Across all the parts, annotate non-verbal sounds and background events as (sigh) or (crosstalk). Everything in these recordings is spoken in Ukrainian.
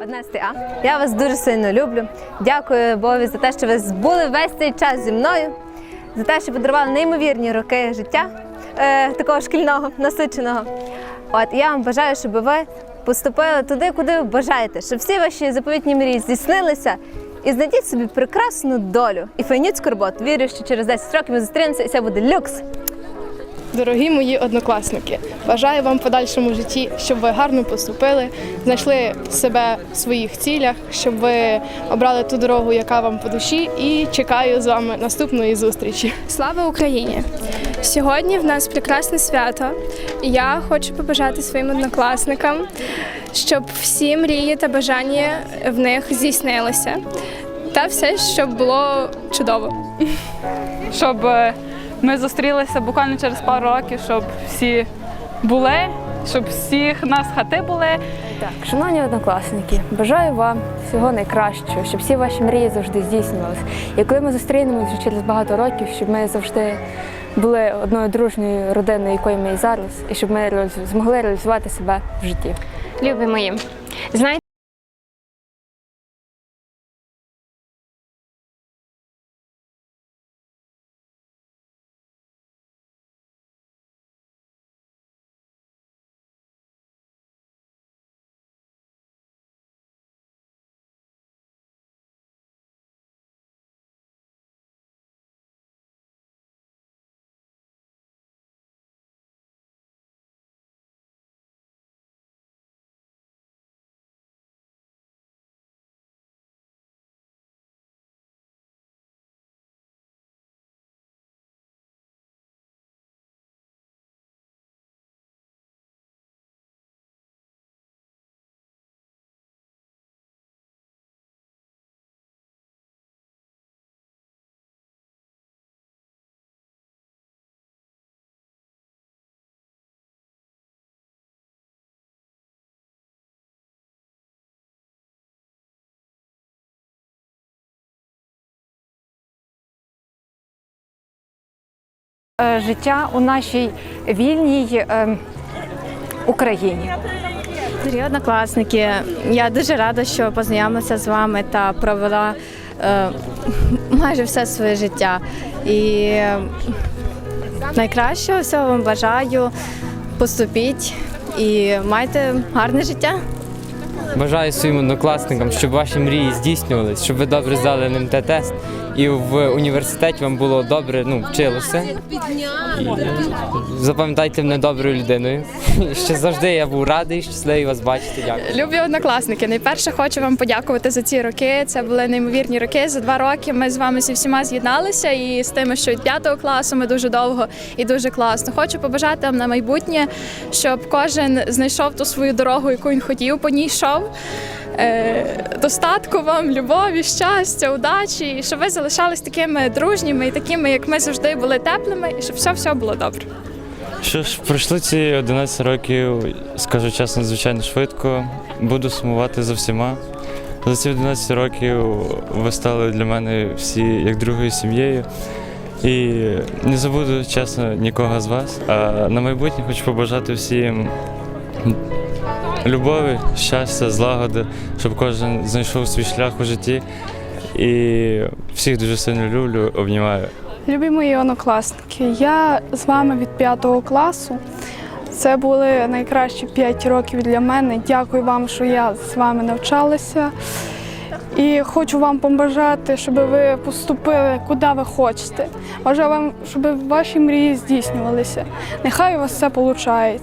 11 А. Я вас дуже сильно люблю. Дякую Бові за те, що ви були весь цей час зі мною, за те, що подарували неймовірні роки життя е, такого шкільного, насиченого. От я вам бажаю, щоб ви поступили туди, куди ви бажаєте, щоб всі ваші заповітні мрії здійснилися. І знайдіть собі прекрасну долю і файніцьку роботу. Вірю, що через 10 років ми зустрінемося і це буде люкс. Дорогі мої однокласники, бажаю вам в подальшому житті, щоб ви гарно поступили, знайшли себе в своїх цілях, щоб ви обрали ту дорогу, яка вам по душі, і чекаю з вами наступної зустрічі. Слава Україні! Сьогодні в нас прекрасне свято. І Я хочу побажати своїм однокласникам, щоб всі мрії та бажання в них здійснилися. Та все, щоб було чудово. щоб е, ми зустрілися буквально через пару років, щоб всі були, щоб всіх нас хати були. Так, шановні однокласники, бажаю вам всього найкращого, щоб всі ваші мрії завжди здійснювалися. І коли ми зустрінемося вже через багато років, щоб ми завжди були одною дружньою родиною, якою ми і зараз, і щоб ми змогли реалізувати себе в житті. Любі мої, знаєте, життя у нашій вільній е, Україні. Дорогі однокласники, я дуже рада, що познайомилася з вами та провела е, майже все своє життя. І е, найкращого всього вам бажаю. Поступіть і майте гарне життя. Бажаю своїм однокласникам, щоб ваші мрії здійснювались, щоб ви добре здали НМТ-тест і в університеті вам було добре ну, вчилося. І запам'ятайте мене доброю людиною. (laughs) Ще завжди я був радий, щасливий вас бачити. Дякую. Любі однокласники, найперше хочу вам подякувати за ці роки. Це були неймовірні роки. За два роки ми з вами зі всіма з'єдналися і з тими, що від п'ятого класу ми дуже довго і дуже класно. Хочу побажати вам на майбутнє, щоб кожен знайшов ту свою дорогу, яку він хотів, по ній йшов. Е, Достатку вам, любові, щастя, удачі, і щоб ви залишались такими дружніми і такими, як ми завжди були теплими, і щоб все все було добре. Що ж, пройшло ці 11 років, скажу чесно, звичайно швидко. Буду сумувати за всіма. За ці 11 років ви стали для мене всі як другою сім'єю. І не забуду чесно нікого з вас. А на майбутнє хочу побажати всім любові, щастя, злагоди, щоб кожен знайшов свій шлях у житті. І всіх дуже сильно люблю, обнімаю. Любі мої однокласники, я з вами від п'ятого класу. Це були найкращі п'ять років для мене. Дякую вам, що я з вами навчалася. І хочу вам побажати, щоб ви поступили куди ви хочете. Бажаю вам, щоб ваші мрії здійснювалися. Нехай у вас все виходить.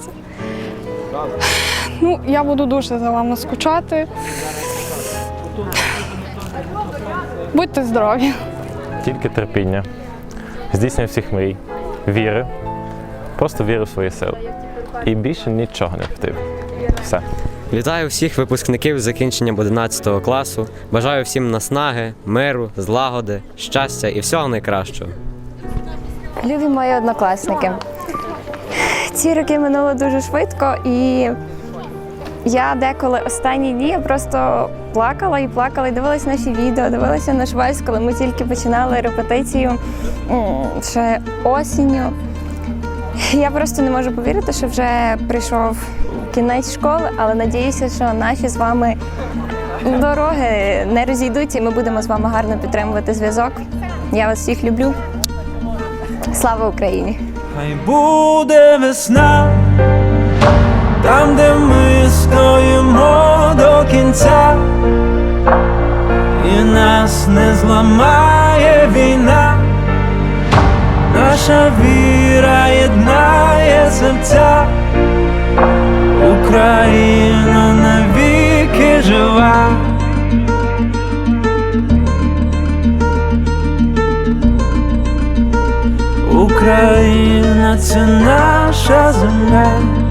Ну, я буду дуже за вами скучати. Будьте здорові! Тільки терпіння, здійснення всіх мрій, віри, просто віри в свої сили. І більше нічого не потрібно. Все. Вітаю всіх випускників з закінченням 11 класу. Бажаю всім наснаги, миру, злагоди, щастя і всього найкращого. Любі мої однокласники. Ці роки минули дуже швидко, і я деколи останні дні просто плакала і плакала, і дивилась наші відео, дивилася наш вальс, коли ми тільки починали репетицію ще осінню. Я просто не можу повірити, що вже прийшов кінець школи, але надіюся, що наші з вами Дороги не розійдуться, і ми будемо з вами гарно підтримувати зв'язок. Я вас всіх люблю. Слава Україні! Хай буде весна, там, де ми стоїмо до кінця, і нас не зламає війна, наша віра єднає серця, Україна навіки жива. Україна це наша земля.